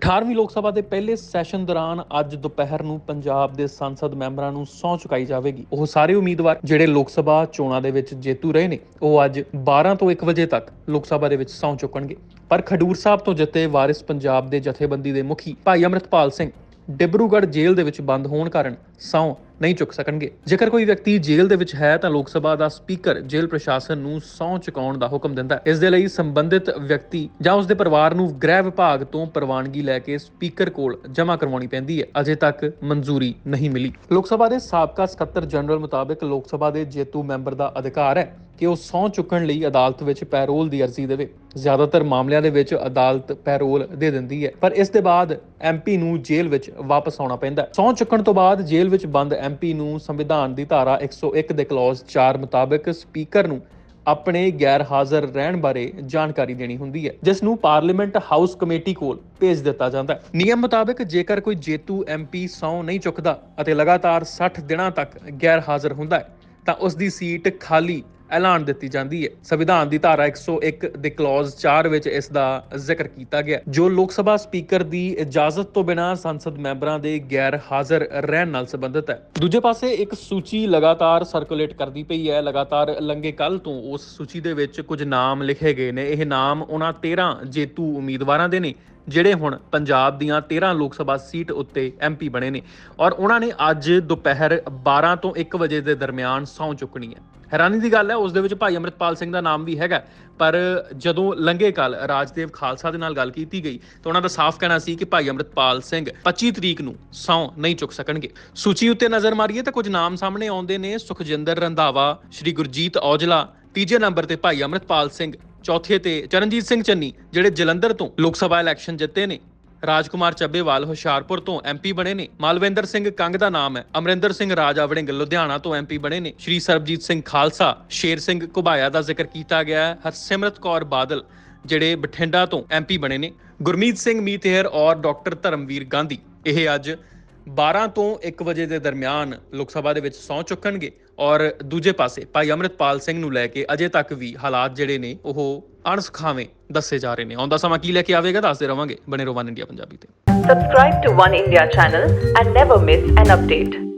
18ਵੀਂ ਲੋਕ ਸਭਾ ਦੇ ਪਹਿਲੇ ਸੈਸ਼ਨ ਦੌਰਾਨ ਅੱਜ ਦੁਪਹਿਰ ਨੂੰ ਪੰਜਾਬ ਦੇ ਸੰਸਦ ਮੈਂਬਰਾਂ ਨੂੰ ਸਹੁੰ ਚੁਕਾਈ ਜਾਵੇਗੀ। ਉਹ ਸਾਰੇ ਉਮੀਦਵਾਰ ਜਿਹੜੇ ਲੋਕ ਸਭਾ ਚੋਣਾਂ ਦੇ ਵਿੱਚ ਜੇਤੂ ਰਹੇ ਨੇ, ਉਹ ਅੱਜ 12 ਤੋਂ 1 ਵਜੇ ਤੱਕ ਲੋਕ ਸਭਾ ਦੇ ਵਿੱਚ ਸਹੁੰ ਚੁੱਕਣਗੇ। ਪਰ ਖਡੂਰ ਸਾਹਿਬ ਤੋਂ ਜਿੱਤੇ ਵਾਰਿਸ ਪੰਜਾਬ ਦੇ ਜਥੇਬੰਦੀ ਦੇ ਮੁਖੀ ਭਾਈ ਅਮਰਿਤਪਾਲ ਸਿੰਘ ਡਿਬਰੂਗੜ੍ਹ ਜੇਲ੍ਹ ਦੇ ਵਿੱਚ ਬੰਦ ਹੋਣ ਕਾਰਨ ਸਹੁੰ ਨਹੀਂ ਚੁੱਕ ਸਕਣਗੇ। ਜੇਕਰ ਕੋਈ ਵਿਅਕਤੀ ਜੇਲ੍ਹ ਦੇ ਵਿੱਚ ਹੈ ਤਾਂ ਲੋਕ ਸਭਾ ਦਾ ਸਪੀਕਰ ਜੇਲ੍ਹ ਪ੍ਰਸ਼ਾਸਨ ਨੂੰ ਸਹੁੰ ਚੁਕਾਉਣ ਦਾ ਹੁਕਮ ਦਿੰਦਾ ਹੈ। ਇਸ ਦੇ ਲਈ ਸੰਬੰਧਿਤ ਵਿਅਕਤੀ ਜਾਂ ਉਸ ਦੇ ਪਰਿਵਾਰ ਨੂੰ ਗ੍ਰਹਿ ਵਿਭਾਗ ਤੋਂ ਪ੍ਰਵਾਨਗੀ ਲੈ ਕੇ ਸਪੀਕਰ ਕੋਲ ਜਮ੍ਹਾਂ ਕਰਵਾਉਣੀ ਪੈਂਦੀ ਹੈ। ਅਜੇ ਤੱਕ ਮਨਜ਼ੂਰੀ ਨਹੀਂ ਮਿਲੀ। ਲੋਕ ਸਭਾ ਦੇ ਸਾਬਕਾ ਸਕੱਤਰ ਜਨਰਲ ਮੁਤਾਬਕ ਲੋਕ ਸਭਾ ਦੇ ਜੇਤੂ ਮੈਂਬਰ ਦਾ ਅਧਿਕਾਰ ਹੈ। ਕਿ ਉਹ ਸਹੁੰ ਚੁੱਕਣ ਲਈ ਅਦਾਲਤ ਵਿੱਚ ਪੈਰੋਲ ਦੀ ਅਰਜ਼ੀ ਦੇਵੇ। ਜ਼ਿਆਦਾਤਰ ਮਾਮਲਿਆਂ ਦੇ ਵਿੱਚ ਅਦਾਲਤ ਪੈਰੋਲ ਦੇ ਦਿੰਦੀ ਹੈ। ਪਰ ਇਸ ਦੇ ਬਾਅਦ ਐਮਪੀ ਨੂੰ ਜੇਲ੍ਹ ਵਿੱਚ ਵਾਪਸ ਆਉਣਾ ਪੈਂਦਾ ਹੈ। ਸਹੁੰ ਚੁੱਕਣ ਤੋਂ ਬਾਅਦ ਜੇਲ੍ਹ ਵਿੱਚ ਬੰਦ ਐਮਪੀ ਨੂੰ ਸੰਵਿਧਾਨ ਦੀ ਧਾਰਾ 101 ਦੇ ਕਲੌਜ਼ 4 ਮੁਤਾਬਕ ਸਪੀਕਰ ਨੂੰ ਆਪਣੇ ਗੈਰ ਹਾਜ਼ਰ ਰਹਿਣ ਬਾਰੇ ਜਾਣਕਾਰੀ ਦੇਣੀ ਹੁੰਦੀ ਹੈ, ਜਿਸ ਨੂੰ ਪਾਰਲੀਮੈਂਟ ਹਾਊਸ ਕਮੇਟੀ ਕੋਲ ਭੇਜ ਦਿੱਤਾ ਜਾਂਦਾ ਹੈ। ਨਿਯਮ ਮੁਤਾਬਕ ਜੇਕਰ ਕੋਈ ਜੇਤੂ ਐਮਪੀ ਸਹੁੰ ਨਹੀਂ ਚੁੱਕਦਾ ਅਤੇ ਲਗਾਤਾਰ 60 ਦਿਨਾਂ ਤੱਕ ਗੈਰ ਹਾਜ਼ਰ ਹੁੰਦਾ ਹੈ, ਤਾਂ ਉਸ ਦੀ ਸੀਟ ਖਾਲੀ ਐਲਾਨ ਦਿੱਤੀ ਜਾਂਦੀ ਹੈ। ਸੰਵਿਧਾਨ ਦੀ ਧਾਰਾ 101 ਦੇ ਕਲੌਜ਼ 4 ਵਿੱਚ ਇਸ ਦਾ ਜ਼ਿਕਰ ਕੀਤਾ ਗਿਆ। ਜੋ ਲੋਕ ਸਭਾ ਸਪੀਕਰ ਦੀ ਇਜਾਜ਼ਤ ਤੋਂ ਬਿਨਾਂ ਸੰਸਦ ਮੈਂਬਰਾਂ ਦੇ ਗੈਰ ਹਾਜ਼ਰ ਰਹਿਣ ਨਾਲ ਸੰਬੰਧਿਤ ਹੈ। ਦੂਜੇ ਪਾਸੇ ਇੱਕ ਸੂਚੀ ਲਗਾਤਾਰ ਸਰਕੂਲੇਟ ਕਰਦੀ ਪਈ ਹੈ। ਲਗਾਤਾਰ ਲੰਗੇ ਕੱਲ ਤੋਂ ਉਸ ਸੂਚੀ ਦੇ ਵਿੱਚ ਕੁਝ ਨਾਮ ਲਿਖੇ ਗਏ ਨੇ। ਇਹ ਨਾਮ ਉਹਨਾਂ 13 ਜੇਤੂ ਉਮੀਦਵਾਰਾਂ ਦੇ ਨੇ। ਜਿਹੜੇ ਹੁਣ ਪੰਜਾਬ ਦੀਆਂ 13 ਲੋਕ ਸਭਾ ਸੀਟ ਉੱਤੇ ਐਮਪੀ ਬਣੇ ਨੇ ਔਰ ਉਹਨਾਂ ਨੇ ਅੱਜ ਦੁਪਹਿਰ 12 ਤੋਂ 1 ਵਜੇ ਦੇ ਦਰਮਿਆਨ ਸਹੁੰ ਚੁੱਕਣੀ ਹੈ। ਹੈਰਾਨੀ ਦੀ ਗੱਲ ਹੈ, ਉਸ ਦੇ ਵਿੱਚ ਭਾਈ ਅਮਰਿਤਪਾਲ ਸਿੰਘ ਦਾ ਨਾਮ ਵੀ ਹੈਗਾ ਪਰ ਜਦੋਂ ਲੰਘੇ ਕੱਲ ਰਾਜਦੇਵ ਖਾਲਸਾ ਦੇ ਨਾਲ ਗੱਲ ਕੀਤੀ ਗਈ ਤਾਂ ਉਹਨਾਂ ਦਾ ਸਾਫ਼ ਕਹਿਣਾ ਸੀ ਕਿ ਭਾਈ ਅਮਰਿਤਪਾਲ ਸਿੰਘ 25 ਤਰੀਕ ਨੂੰ ਸਹੁੰ ਨਹੀਂ ਚੁੱਕ ਸਕਣਗੇ। ਸੂਚੀ ਉੱਤੇ ਨਜ਼ਰ ਮਾਰੀਏ ਤਾਂ ਕੁਝ ਨਾਮ ਸਾਹਮਣੇ ਆਉਂਦੇ ਨੇ, ਸੁਖਜਿੰਦਰ ਰੰਧਾਵਾ, ਸ਼੍ਰੀ ਗੁਰਜੀਤ ਔਜਲਾ, ਤੀਜੇ ਨੰਬਰ ਤੇ ਭਾਈ ਅਮਰਿਤਪਾਲ ਸਿੰਘ ਚੌਥੇ ਤੇ ਚਰਨਜੀਤ ਸਿੰਘ ਚੰਨੀ, ਜਿਹੜੇ ਜਲੰਧਰ ਤੋਂ ਲੋਕ ਸਭਾ ਇਲੈਕਸ਼ਨ ਜਿੱਤੇ ਨੇ। ਰਾਜਕੁਮਾਰ ਚੱਬੇਵਾਲ ਹੁਸ਼ਿਆਰਪੁਰ ਤੋਂ ਐਮਪੀ ਬਣੇ ਨੇ। ਮਾਲਵਿੰਦਰ ਸਿੰਘ ਕੰਗ ਦਾ ਨਾਮ ਹੈ। ਅਮਰਿੰਦਰ ਸਿੰਘ ਰਾਜਾ ਵੜਿੰਗ ਲੁਧਿਆਣਾ ਤੋਂ ਐਮਪੀ ਬਣੇ ਨੇ। ਸ਼੍ਰੀ ਸਰਬਜੀਤ ਸਿੰਘ ਖਾਲਸਾ, ਸ਼ੇਰ ਸਿੰਘ ਘੁਬਾਇਆ ਦਾ ਜ਼ਿਕਰ ਕੀਤਾ ਗਿਆ ਹੈ। ਹਰਸਿਮਰਤ ਕੌਰ ਬਾਦਲ, ਜਿਹੜੇ ਬਠਿੰਡਾ ਤੋਂ ਐਮਪੀ ਬਣੇ ਨੇ। ਗੁਰਮੀਤ ਸਿੰਘ ਮੀਤੇਹਰ ਔਰ ਡਾਕਟਰ ਧਰਮਵੀਰ ਗਾਂਧੀ। ਇਹ ਅੱਜ 12 ਤੋਂ 1 ਵਜੇ ਦੇ ਦਰਮਿਆਨ ਲੋਕ ਸਭਾ ਦੇ ਵਿੱਚ ਸਹੁੰ ਚੁੱਕਣਗੇ ਔਰ ਦੂਜੇ ਪਾਸੇ ਭਾਈ ਅਮਰਿਤਪਾਲ ਸਿੰਘ ਨੂੰ ਲੈ ਕੇ ਅਜੇ ਤੱਕ ਵੀ ਹਾਲਾਤ ਜਿਹੜੇ ਨੇ ਉਹ ਅਣਸਖਾਵੇਂ ਦੱਸੇ ਜਾ ਰਹੇ ਨੇ। ਆਉਂਦਾ ਸਮਾਂ ਕੀ ਲੈ ਕੇ ਆਵੇਗਾ ਦੱਸਦੇ ਰਵਾਂਗੇ। ਬਣੇ ਰਹੋ ਵਨ ਇੰਡੀਆ ਪੰਜਾਬੀ ਤੇ। Subscribe to One India channel and never miss an update.